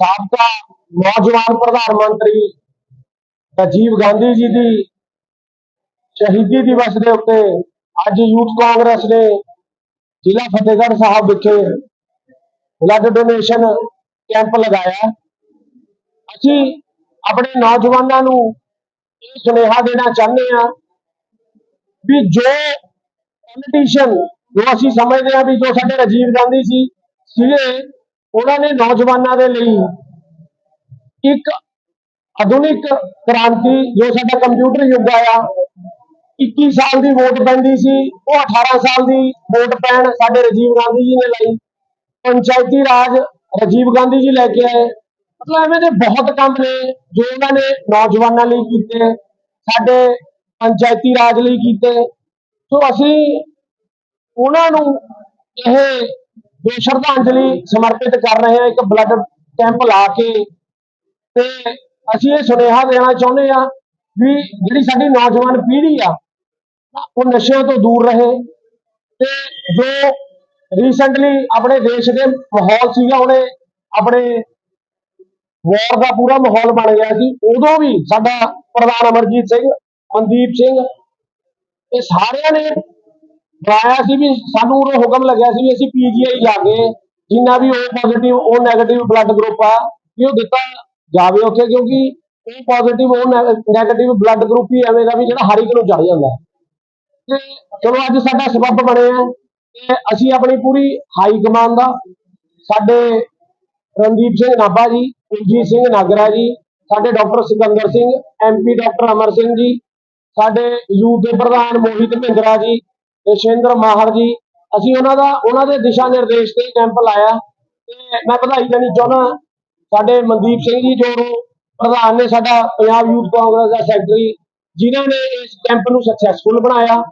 ਸਾਬਕਾ ਨੌਜਵਾਨ ਪ੍ਰਧਾਨ ਮੰਤਰੀ ਰਾਜੀਵ ਗਾਂਧੀ ਜੀ ਦੀ ਸ਼ਹੀਦੀ ਦਿਵਸ ਦੇ ਉੱਤੇ ਅੱਜ ਯੂਥ ਕਾਂਗਰਸ ਨੇ ਜ਼ਿਲ੍ਹਾ ਫਤਿਹਗੜ੍ਹ ਸਾਹਿਬ ਵਿਖੇ ਬਲੱਡ ਡੋਨੇਸ਼ਨ ਕੈਂਪ ਲਗਾਇਆ ਅਸੀਂ ਆਪਣੇ ਨੌਜਵਾਨਾਂ ਨੂੰ ਇਹ ਸੁਨੇਹਾ ਦੇਣਾ ਚਾਹੁੰਦੇ ਹਾਂ ਵੀ ਜੋ ਪੋਲੀਟੀਸ਼ੀਅਨ ਜੋ ਅਸੀਂ ਸਮਝਦੇ ਹਾਂ ਵੀ ਜੋ ਸਾਡੇ ਰਾਜੀਵ ਗਾਂਧੀ ਸੀ ਸੀਗੇ ਉਹਨਾਂ ਨੇ ਨੌਜਵਾਨਾਂ ਦੇ ਲਈ ਇੱਕ ਆਧੁਨਿਕ ਕ੍ਰਾਂਤੀ, ਜੋ ਸਾਡਾ ਕੰਪਿਊਟਰ ਯੁੱਗ ਆਇਆ 21 ਸਾਲ ਦੀ ਵੋਟ ਪੈਂਦੀ ਸੀ, ਉਹ 18 ਸਾਲ ਦੀ ਵੋਟ ਪੈਣ ਸਾਡੇ ਰਾਜੀਵ ਗਾਂਧੀ ਜੀ ਨੇ ਲਈ। ਪੰਚਾਇਤੀ ਰਾਜ ਰਾਜੀਵ ਗਾਂਧੀ ਜੀ ਲੈ ਕੇ ਆਏ। ਮਤਲਬ ਐਵੇਂ ਦੇ ਬਹੁਤ ਕੰਮ ਨੇ, ਜੋ ਉਹਨਾਂ ਨੇ ਨੌਜਵਾਨਾਂ ਲਈ ਕੀਤੇ, ਸਾਡੇ ਪੰਚਾਇਤੀ ਰਾਜ ਲਈ ਕੀਤੇ। ਸੋ ਅਸੀਂ ਉਹਨਾਂ ਨੂੰ ਇਹ ਜੋ ਸ਼ਰਧਾਂਜਲੀ ਸਮਰਪਿਤ ਕਰ ਰਹੇ ਹਾਂ, ਇੱਕ ਬਲੱਡ ਕੈਂਪ ਲਾ ਕੇ, ਤੇ ਅਸੀਂ ਇਹ ਸੁਨੇਹਾ ਦੇਣਾ ਚਾਹੁੰਦੇ ਆ ਵੀ ਜਿਹੜੀ ਸਾਡੀ ਨੌਜਵਾਨ ਪੀੜ੍ਹੀ ਆ ਉਹ ਨਸ਼ਿਆਂ ਤੋਂ ਦੂਰ ਰਹੇ ਤੇ ਜੋ ਰੀਸੈਂਟਲੀ ਆਪਣੇ ਦੇਸ਼ ਦੇ ਮਾਹੌਲ ਸੀਗਾ, ਉਹਨੇ ਆਪਣੇ ਵਾਰ ਦਾ ਪੂਰਾ ਮਾਹੌਲ ਬਣ ਗਿਆ ਸੀ, ਉਦੋਂ ਵੀ ਸਾਡਾ ਪ੍ਰਧਾਨ ਅਮਰਜੀਤ ਸਿੰਘ, ਮਨਦੀਪ ਸਿੰਘ, ਇਹ ਸਾਰਿਆਂ ਨੇ ਬਣਾਇਆ ਸੀ ਵੀ ਸਾਨੂੰ ਉਹ ਹੁਕਮ ਲੱਗਿਆ ਸੀ ਵੀ ਅਸੀਂ ਪੀਜੀਆਈ ਜਾ ਕੇ ਜਿੰਨਾ ਵੀ ਉਹ ਪੋਜ਼ਿਟਿਵ ਉਹ 네ਗੇਟਿਵ ਬਲੱਡ ਗਰੁੱਪ ਆ, ਵੀ ਉਹ ਦਿੱਤਾ ਜਾਵੇ ਉੱਥੇ, ਕਿਉਂਕਿ ਉਹ ਪੋਜ਼ਿਟਿਵ ਉਹ 네ਗੇਟਿਵ ਬਲੱਡ ਗਰੁੱਪ ਹੀ ਐਵੇਂ ਦਾ ਵੀ ਜਿਹੜਾ ਹਰ ਇੱਕ ਨੂੰ ਚੜ ਜਾਂਦਾ। ਤੇ ਚਲੋ ਅੱਜ ਸਾਡਾ ਸਬੱਬ ਬਣਿਆ ਤੇ ਅਸੀਂ ਆਪਣੀ ਪੂਰੀ ਹਾਈ ਕਮਾਨ ਦਾ ਸਾਡੇ ਰਣਦੀਪ ਸਿੰਘ ਨਾਭਾ ਜੀ, ਕੁਲਜੀਤ ਸਿੰਘ ਨਾਗਰਾ ਜੀ, ਸਾਡੇ doctor Sikander Singh MP doctor Amar Singh ji, ਸਾਡੇ ਯੂਥ ਦੇ ਪ੍ਰਧਾਨ ਮੋਹਿਤ ਮਹਿੰਦਰਾ ਜੀ ਯਸ਼ਿੰਦਰ ਮਾਹਰ ਜੀ, ਅਸੀਂ ਉਹਨਾਂ ਦਾ, ਉਹਨਾਂ ਦੇ ਦਿਸ਼ਾ ਨਿਰਦੇਸ਼ ਤੇ ਕੈਂਪ ਲਾਇਆ ਤੇ ਮੈਂ ਵਧਾਈ ਦੇਣੀ ਚਾਹੁੰਦਾ ਸਾਡੇ ਮਨਦੀਪ ਸਿੰਘ ਜੀ ਜੋ ਪ੍ਰਧਾਨ ਨੇ ਸਾਡਾ ਪੰਜਾਬ ਯੂਥ ਕਾਂਗਰਸ ਦਾ ਸੈਕਟਰੀ ਜਿਨ੍ਹਾਂ ਨੇ ਇਸ ਕੈਂਪ ਨੂੰ ਸਕਸੈਸਫੁਲ ਬਣਾਇਆ।